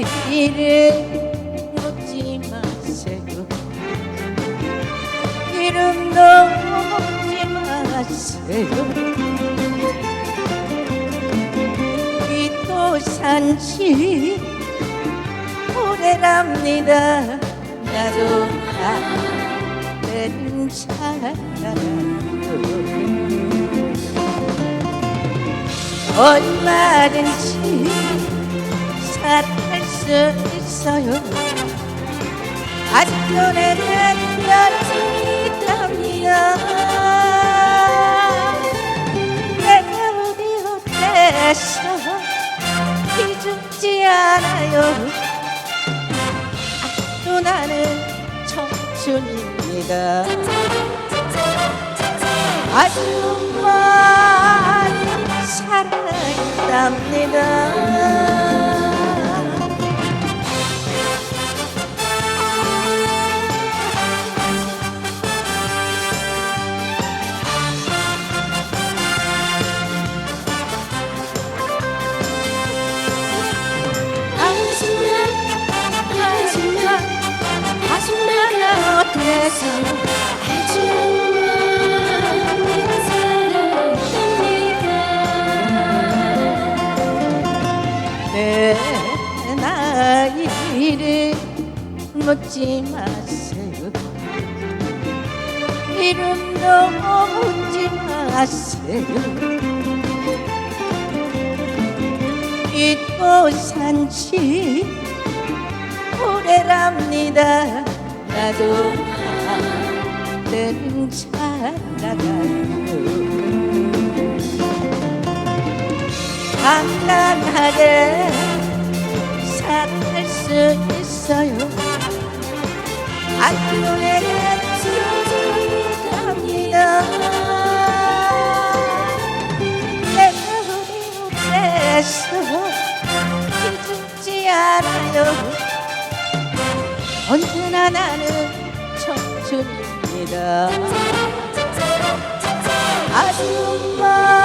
나이를 묻지 마세요 이름도 묻지 마세요 이또 산지 오래랍니다 나도 다른 사람 얼마든지 살아갈 수 있어요. 아직도 내겐 열정이 있답니다. 내가 어디 어때서 기죽지 않아요. 아직도 나는 청춘입니다. 아주 나이를 묻지 마세요. 이름도 묻지 마세요. 잊고 산지 오래랍니다 나도 다른 살아가요 강단하게 살아갈 수 있어요. 내게 지어집니다 내가 우리 못해서 기죽지 않아요 나는 청춘입니다. 많